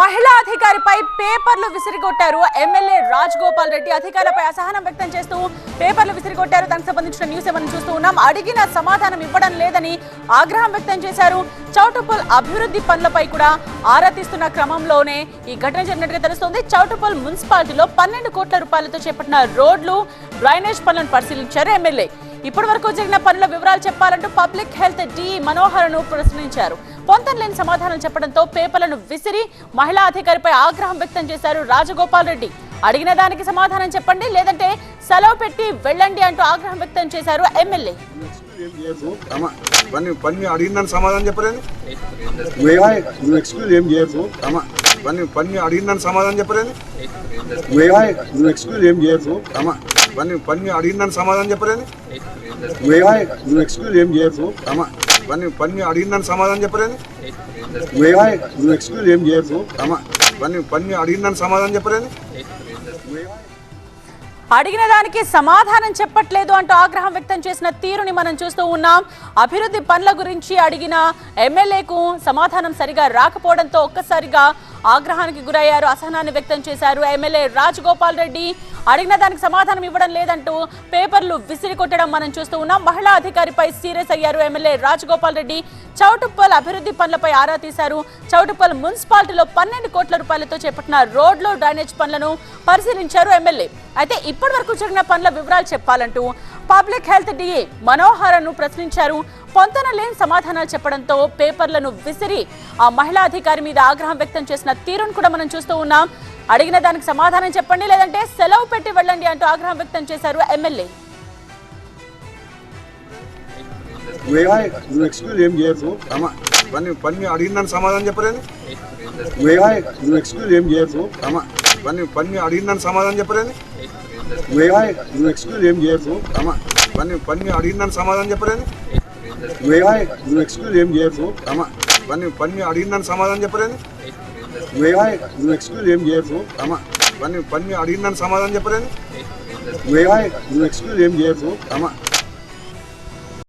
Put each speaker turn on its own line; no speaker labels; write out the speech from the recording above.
మహిళా అధికారిపై పేపర్లు విసిరిగొట్టారు. ఎమ్మెల్యే రాజ్ గోపాల్ రెడ్డి అధికారులపై అసహనం వ్యక్తం చేస్తూ పేపర్లు విసిరిగొట్టారు. దానికి సంబంధించిన న్యూస్ మనం చూస్తూ ఉన్నాం. అడిగిన సమాధానం ఇవ్వడం లేదని ఆగ్రహం వ్యక్తం చేశారు. చౌటుపల్ అభివృద్ధి పనులపై కూడా ఆరా తీస్తున్న క్రమంలోనే ఈ ఘటన జరిగినట్టుగా తెలుస్తోంది. చౌటుపల్ మున్సిపాలిటీలో పన్నెండు కోట్ల రూపాయలతో చేపట్టిన రోడ్లు డ్రైనేజ్ పనులను పరిశీలించారు ఎమ్మెల్యే. ఇప్పటి వరకు జరిగిన పనుల వివరాలు చెప్పాలంటూ పబ్లిక్ హెల్త్ డి మనోహర్ను ప్రశ్నించారు. పొంతం లేని సమాధానం చెప్పడంతో పేపర్లను విసిరి మహిళా అధికారిపై ఆగ్రహం వ్యక్తం చేశారు రాజగోపాల్ రెడ్డి. అడిగిన దానికి సమాధానం చెప్పండి లేదంటే సెలవు పెట్టి వెళ్ళండి అంటూ ఆగ్రహం వ్యక్తం చేశారు ఎమ్మెల్యే.
ఏం చేయకు అమ్మ పని పని అడిగిందని సమాధానం చెప్పలేదు
నువ్వు ఎక్స్క్యూజ్ ఏం చేయకు?
అమ్మ పని పని అడిగిందని సమాధానం చెప్పలేదు
నువ్వేమో నువ్వు ఎక్స్క్యూజ్ ఏం చేయకు?
అమ్మ పని పని అడిగిందని సమాధానం చెప్పలేదు
నువ్వు ఎక్స్క్యూజ్ ఏం చేయకు?
అమ్మ పని పని అడిగిందని సమాధానం చెప్పలేదు
నువ్వు ఎక్స్క్యూజ్ ఏం చేయకు.
పని పని అడిగిందని సమాధానం చెప్పలేదు
అడిగిన దానికి సమాధానం చెప్పట్లేదు అంటూ ఆగ్రహం వ్యక్తం చేసిన తీరుని మనం చూస్తూ ఉన్నాం. అభివృద్ధి పనుల గురించి అడిగిన ఎమ్మెల్యేకు సమాధానం సరిగా రాకపోవడంతో ఒక్కసారిగా ఆగ్రహానికి గురయ్యారు అసహనాన్ని వ్యక్తం చేశారు. ఎమ్మెల్యే రాజగోపాల్ రెడ్డి అడిగిన దానికి సమాధానం ఇవ్వడం లేదంటూ పేపర్లు విసిరి కొట్టడం మనం చూస్తూ ఉన్నాం. మహిళా అధికారిపై సీరియస్ అయ్యారు ఎమ్మెల్యే రాజగోపాల్ రెడ్డి. చౌటుప్పల్ అభివృద్ధి పనులపై ఆరా తీశారు. చౌటుప్పల్ మున్సిపాలిటీలో పన్నెండు కోట్ల రూపాయలతో చేపట్టిన రోడ్లు డ్రైనేజ్ పనులను పరిశీలించారు ఎమ్మెల్యే. అయితే ఇప్పటి వరకు జరిగిన పనుల వివరాలు చెప్పాలంటూ పబ్లిక్ హెల్త్ డిఏ మనోహరను ప్రశ్నించారు. పొంతన లేని సమాధానాలు చెప్పడంతో పేపర్లను విసిరి ఆ మహిళా అధికారి మీద ఆగ్రహం వ్యక్తం చేసిన తీరును కూడా మనం చూస్తూ ఉన్నాం. అడిగిన దానికి సమాధానం చెప్పండి లేదంటే సెలవు పెట్టి వెళ్ళండి అంటూ ఆగ్రహం వ్యక్తం చేశారు ఎమ్మెల్యే.
పని అడిగిన దానికి సమాధానం చెప్పలేదు.
నువ్వు ఎక్స్క్యూజ్ ఏం చేయకు
పని పని అడిగిందని సమాధానం చెప్పలేదు?
నువ్వు ఎక్స్క్యూజ్ ఏం చేయకు.
పని పని అడిగిందని సమాధానం చెప్పలేదు?
నువ్వు ఎక్స్క్యూజ్ ఏం చేయకు.
పని పని అడిగిందని సమాధానం చెప్పలేదు?
నువ్వు ఎక్స్క్యూజ్ ఏం చేయకు.
పని పని అడిగిందని సమాధానం చెప్పలేదు?
నువ్వు ఎక్స్క్యూజ్ ఏం చేయకు.
అమ్మ